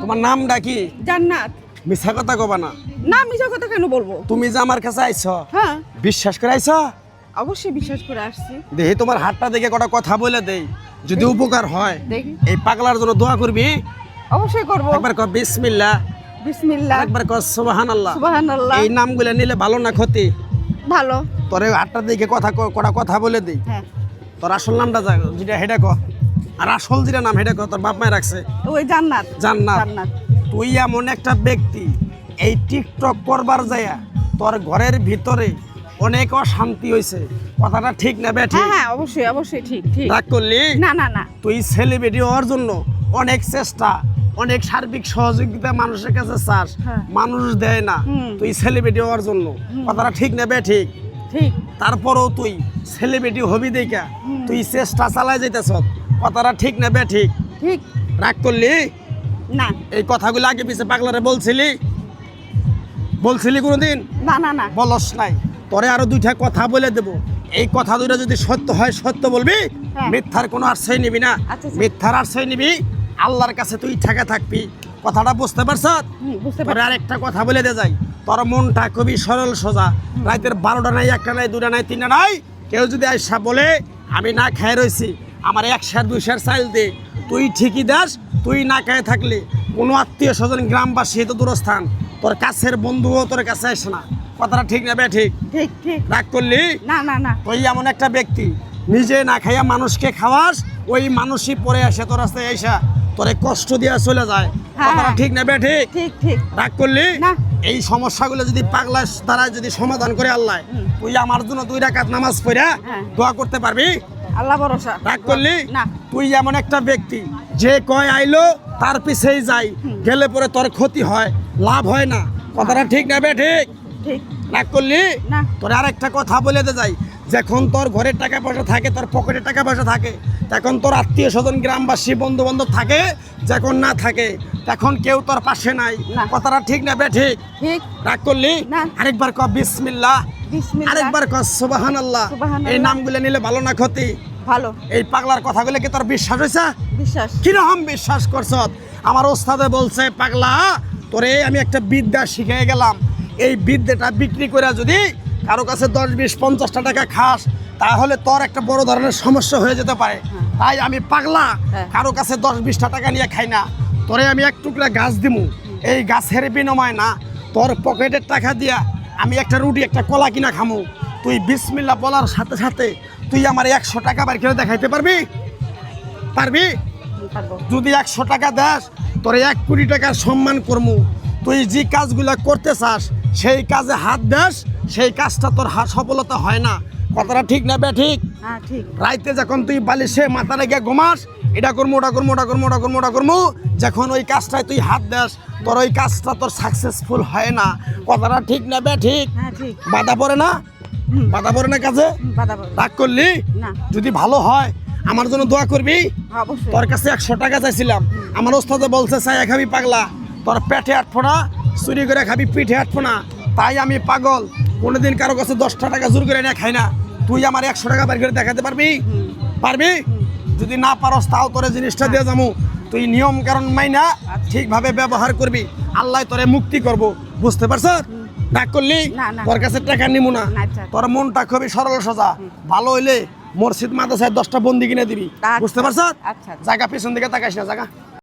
তোমার নামটা কি? জান্নাত। মিথ্যা কথা কবা না। না মিশা কথা কেন বলব? তুমি যে আমার কাছে আইছ হ্যাঁ। বিশ্বাস করে আইছ? অবশ্যই বিশ্বাস করে আসছি। দেখি তোমার হাতটা দেখে কটা কথা বলে দেই যদি উপকার হয়। দেখি এই পাগলার জন্য দোয়া করবি? অবশ্যই করব। একবার ক বিসমিল্লাহ। বিসমিল্লাহ। একবার ক সুবহানাল্লাহ। সুবহানাল্লাহ। এই নামগুলো নিলে ভালো না ক্ষতি? ভালো। তোর হাতটা দেখে কথা কটা কথা বলে দেই। হ্যাঁ। তোর আসল নামটা যেটা হেডে ক। আর আসল যেটা নাম হেডে ক তোর বাপ মায় রাখছে? ওই জান্নাত। জান্নাত। জান্নাত। তুই এমন একটা ব্যক্তি এই টিকটক করবার যায়া তোর ঘরের ভিতরে অনেক অশান্তি হয়েছে কথাটা ঠিক না বে ঠিক? হ্যাঁ হ্যাঁ অবশ্যই অবশ্যই ঠিক ঠিক। রাগ করলি? না না না। তুই সেলিব্রিটি হওয়ার জন্য অনেক চেষ্টা অনেক সার্বিক সহযোগিতা মানুষের কাছে চাস হ্যাঁ। মানুষ দেয় না। তুই সেলিব্রিটি হওয়ার জন্য। কথাটা ঠিক না বে ঠিক? ঠিক। তারপরেও তুই সেলিব্রিটি হবি দেখা তুই চেষ্টা চালাই যাইতেছ। কথাটা ঠিক না বে ঠিক? ঠিক। রাগ করলি? না। এই কথাগুলো আগে পিছে পাগলারে বলছিলি? বলছিলি কোনোদিন? না না না। বলস নাই। পরে আরও দুইটা কথা বলে দেব। এই কথা দুইটা যদি সত্য হয় সত্য বলবি? হ্যাঁ। মিথ্যার কোনো আশ্রয় নিবি না। আচ্ছা, আচ্ছা। মিথ্যার আশ্রয় নিবি। আল্লাহর কাছে তুই ঠেকা থাকবি। কথাটা বুঝতে পারছ? পরে পারছি। আরেকটা কথা বলে দে যাই। তোর মনটা খুবই সরল সোজা। রাতের বারোটা নাই একটা নাই দুটা নাই তিনটা নাই। কেউ যদি আইসা বলে আমি না খায় রয়েছি আমার এক শের দুই শের চাইল দে। তুই ঠিকই দাস তুই না খায় থাকলে কোনো আত্মীয় স্বজন গ্রামবাসী তো দূরস্থান তোর কাছের বন্ধুও তোর কাছে আসে না। কথাটা ঠিক না বে ঠিক? ঠিক ঠিক। রাগ করলি? না না না। তুই এমন একটা ব্যক্তি নিজে না খাইয়া মানুষকে খাওয়াস ওই মানুষই পরে আসে তোর কাছে আইসা তোরে কষ্ট দিয়া চলে যায়। হ্যাঁ। কথাটা ঠিক না বে ঠিক? ঠিক ঠিক। রাগ করলি? না। এই সমস্যাগুলো যদি পাগলা দ্বারা যদি সমাধান করে আল্লাহ তুই আমার জন্য দুই রাকাত নামাজ পড়া হ্যাঁ। দোয়া করতে পারবি? আল্লাহ ভরসা। রাগ করলি? না। তুই এমন একটা ব্যক্তি যে কয় আইলো তার পিছেই যাই। গেলে পরে তোর ক্ষতি হয় লাভ হয় না। কথাটা ঠিক না বে ঠিক? ঠিক। রাগ করলি? না। তোর আর একটা কথা বলে দে যাই। যখন তোর ঘরের টাকা পয়সা থাকে তোর পকেটে টাকা পয়সা থাকে তখন তোর আত্মীয় স্বজন গ্রামবাসী বন্ধু বান্ধব থাকে যখন না থাকে তখন কেউ তোর পাশে নাই। কথাটা ঠিক না বে ঠিক? ঠিক। রাগ করলি? আরেকবার ক বিসমিল্লাহ। বিসমিল্লাহ। আরেকবার ক সুবাহান আল্লাহ। এই নামগুলো নিলে ভালো না ক্ষতি। ভালো। এই পাগলার কথাগুলো কি তোর বিশ্বাস হয়েছে? বিশ্বাস। কীরকম বিশ্বাস করছ? আমার ওস্তাদে বলছে পাগলা তোরে আমি একটা বিদ্যা শিখে গেলাম। এই বিদ্যাটা বিক্রি করে যদি কারও কাছে দশ বিশ পঞ্চাশটা টাকা খাস তাহলে তোর একটা বড় ধরনের সমস্যা হয়ে যেতে পারে। তাই আমি পাগলা হ্যাঁ। কারও কাছে দশ বিশটা টাকা নিয়ে খাই না। তোরে আমি এক টুকরা গাছ দিমু। এই গাছের বিনিময় না তোর পকেটের টাকা দিয়া আমি একটা রুটি একটা কলা কিনা খামু। তুই বিসমিল্লা বলার সাথে সাথে তুই আমার একশো টাকা বার করে দেখাইতে পারবি? পারবি? যদি একশো টাকা দেস তোর এক কোটি টাকার সম্মান করমু। তুই যে কাজগুলো করতে চাস সেই কাজে হাত দেস সেই কাজটা তোর হাত সফলতা হয় না। কথাটা ঠিক না বে ঠিক? হ্যাঁ ঠিক। রাইতে যখন তুই বালিশে মাথা রেখে ঘুমাস এটা করব ওটা করব ওটা করব ওটা করব ওটা করব যখন ওই কাজটায় তুই হাত দেস তোর ওই কাজটা তোর সাকসেসফুল হয় না। কথাটা ঠিক না বে ঠিক? হ্যাঁ বাধা পড়ে না। বাধা পড়ে না বাধা পাবো রাগ করলি? যদি ভালো হয় আমার জন্য দোয়া করবি? তোর কাছে একশো টাকা চাইছিলাম। আমার ওস্তাদে বলছে চাই খাবি পাগলা। তোর পেটে আটফো না চুরি করে খাবি পিঠে আটফো না তাই আমি পাগল। কোনোদিন কারও কাছে দশটা টাকা জোর করে নিয়ে খাই না। তুই আমার একশো টাকা বের করে দেখাতে পারবি? পারবি? যদি না পারস তাও তোরে জিনিসটা দিয়ে যাব। তুই নিয়ম কারণ মাইনা ঠিকভাবে ব্যবহার করবি। আল্লাহ তোরে মুক্তি করব। বুঝতে পারছ? ডাক করলি। তোর কাছে টাকা নিমু না। তোর মনটা খুবই সরল সোজা ভালো হইলে মসজিদ মাদ্রাসায় দশটা বন্দি কিনে দিবি আচ্ছা। বুঝতে পারছ আচ্ছা। জায়গা পিছন দিকে তাকাইস না জায়গা